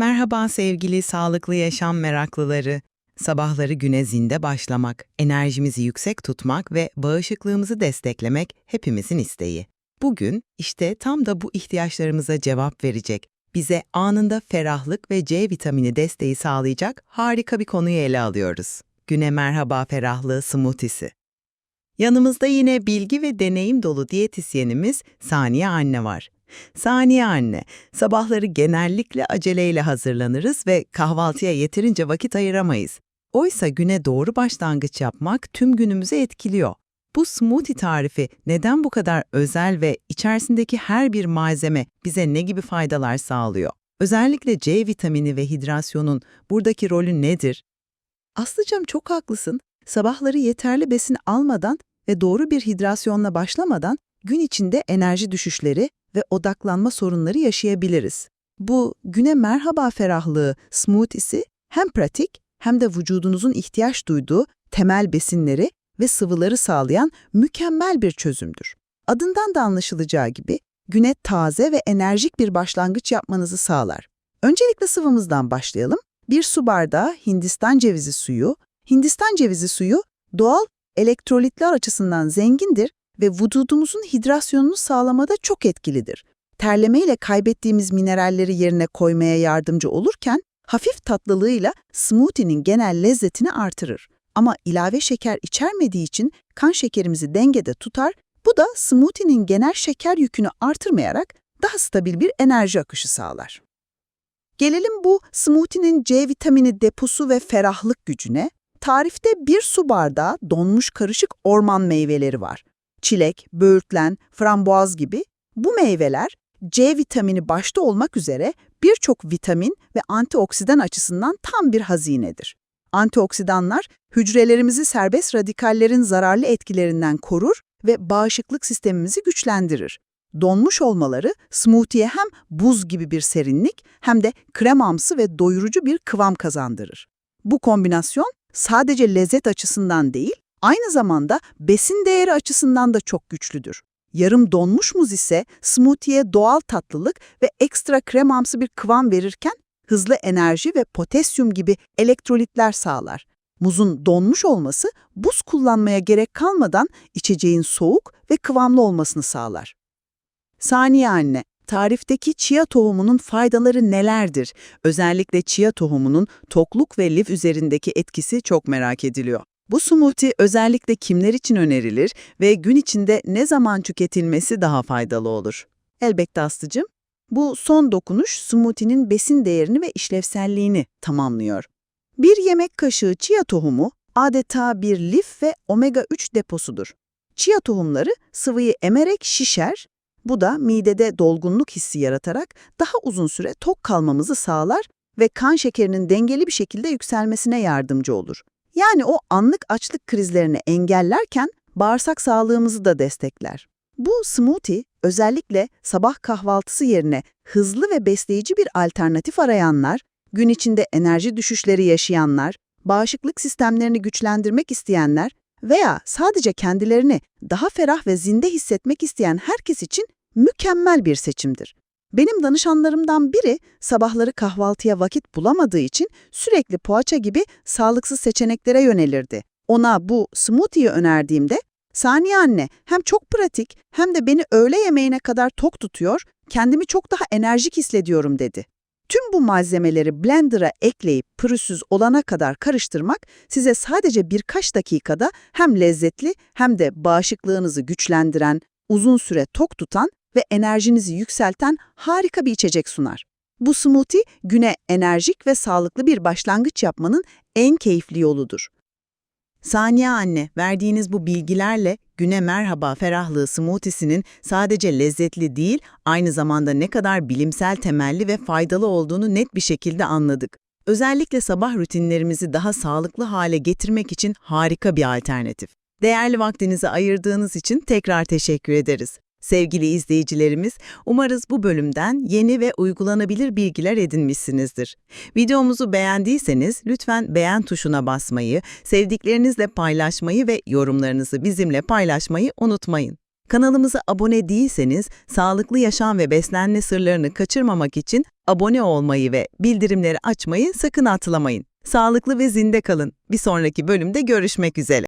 Merhaba sevgili sağlıklı yaşam meraklıları. Sabahları güne zinde başlamak, enerjimizi yüksek tutmak ve bağışıklığımızı desteklemek hepimizin isteği. Bugün işte tam da bu ihtiyaçlarımıza cevap verecek, bize anında ferahlık ve C vitamini desteği sağlayacak harika bir konuyu ele alıyoruz. Güne merhaba ferahlığı smoothie'si. Yanımızda yine bilgi ve deneyim dolu diyetisyenimiz Saniye Anne var. Saniye anne, sabahları genellikle aceleyle hazırlanırız ve kahvaltıya yeterince vakit ayıramayız. Oysa güne doğru başlangıç yapmak tüm günümüzü etkiliyor. Bu smoothie tarifi neden bu kadar özel ve içerisindeki her bir malzeme bize ne gibi faydalar sağlıyor? Özellikle C vitamini ve hidrasyonun buradaki rolü nedir? Aslıcığım çok haklısın. Sabahları yeterli besin almadan ve doğru bir hidrasyonla başlamadan gün içinde enerji düşüşleri ve odaklanma sorunları yaşayabiliriz. Bu güne merhaba ferahlığı smoothie'si hem pratik hem de vücudunuzun ihtiyaç duyduğu temel besinleri ve sıvıları sağlayan mükemmel bir çözümdür. Adından da anlaşılacağı gibi güne taze ve enerjik bir başlangıç yapmanızı sağlar. Öncelikle sıvımızdan başlayalım. Bir su bardağı Hindistan cevizi suyu. Hindistan cevizi suyu doğal elektrolitler açısından zengindir ve vücudumuzun hidrasyonunu sağlamada çok etkilidir. Terlemeyle kaybettiğimiz mineralleri yerine koymaya yardımcı olurken, hafif tatlılığıyla smoothie'nin genel lezzetini artırır. Ama ilave şeker içermediği için kan şekerimizi dengede tutar, bu da smoothie'nin genel şeker yükünü artırmayarak daha stabil bir enerji akışı sağlar. Gelelim bu smoothie'nin C vitamini deposu ve ferahlık gücüne. Tarifte bir su bardağı donmuş karışık orman meyveleri var çilek, böğürtlen, frambuaz gibi bu meyveler C vitamini başta olmak üzere birçok vitamin ve antioksidan açısından tam bir hazinedir. Antioksidanlar hücrelerimizi serbest radikallerin zararlı etkilerinden korur ve bağışıklık sistemimizi güçlendirir. Donmuş olmaları smoothie'ye hem buz gibi bir serinlik hem de kremamsı ve doyurucu bir kıvam kazandırır. Bu kombinasyon sadece lezzet açısından değil, Aynı zamanda besin değeri açısından da çok güçlüdür. Yarım donmuş muz ise smoothie'ye doğal tatlılık ve ekstra kremamsı bir kıvam verirken hızlı enerji ve potasyum gibi elektrolitler sağlar. Muzun donmuş olması buz kullanmaya gerek kalmadan içeceğin soğuk ve kıvamlı olmasını sağlar. Saniye anne, tarifteki chia tohumunun faydaları nelerdir? Özellikle chia tohumunun tokluk ve lif üzerindeki etkisi çok merak ediliyor. Bu smoothie özellikle kimler için önerilir ve gün içinde ne zaman tüketilmesi daha faydalı olur? Elbette Aslı'cığım. Bu son dokunuş smoothie'nin besin değerini ve işlevselliğini tamamlıyor. Bir yemek kaşığı chia tohumu adeta bir lif ve omega-3 deposudur. Chia tohumları sıvıyı emerek şişer, bu da midede dolgunluk hissi yaratarak daha uzun süre tok kalmamızı sağlar ve kan şekerinin dengeli bir şekilde yükselmesine yardımcı olur. Yani o anlık açlık krizlerini engellerken bağırsak sağlığımızı da destekler. Bu smoothie özellikle sabah kahvaltısı yerine hızlı ve besleyici bir alternatif arayanlar, gün içinde enerji düşüşleri yaşayanlar, bağışıklık sistemlerini güçlendirmek isteyenler veya sadece kendilerini daha ferah ve zinde hissetmek isteyen herkes için mükemmel bir seçimdir. Benim danışanlarımdan biri sabahları kahvaltıya vakit bulamadığı için sürekli poğaça gibi sağlıksız seçeneklere yönelirdi. Ona bu smoothie'yi önerdiğimde, Saniye anne hem çok pratik hem de beni öğle yemeğine kadar tok tutuyor, kendimi çok daha enerjik hissediyorum dedi. Tüm bu malzemeleri blender'a ekleyip pürüzsüz olana kadar karıştırmak size sadece birkaç dakikada hem lezzetli hem de bağışıklığınızı güçlendiren, uzun süre tok tutan ve enerjinizi yükselten harika bir içecek sunar. Bu smoothie güne enerjik ve sağlıklı bir başlangıç yapmanın en keyifli yoludur. Saniye anne, verdiğiniz bu bilgilerle güne merhaba ferahlığı smoothiesinin sadece lezzetli değil, aynı zamanda ne kadar bilimsel temelli ve faydalı olduğunu net bir şekilde anladık. Özellikle sabah rutinlerimizi daha sağlıklı hale getirmek için harika bir alternatif. Değerli vaktinizi ayırdığınız için tekrar teşekkür ederiz. Sevgili izleyicilerimiz, umarız bu bölümden yeni ve uygulanabilir bilgiler edinmişsinizdir. Videomuzu beğendiyseniz lütfen beğen tuşuna basmayı, sevdiklerinizle paylaşmayı ve yorumlarınızı bizimle paylaşmayı unutmayın. Kanalımıza abone değilseniz sağlıklı yaşam ve beslenme sırlarını kaçırmamak için abone olmayı ve bildirimleri açmayı sakın atlamayın. Sağlıklı ve zinde kalın. Bir sonraki bölümde görüşmek üzere.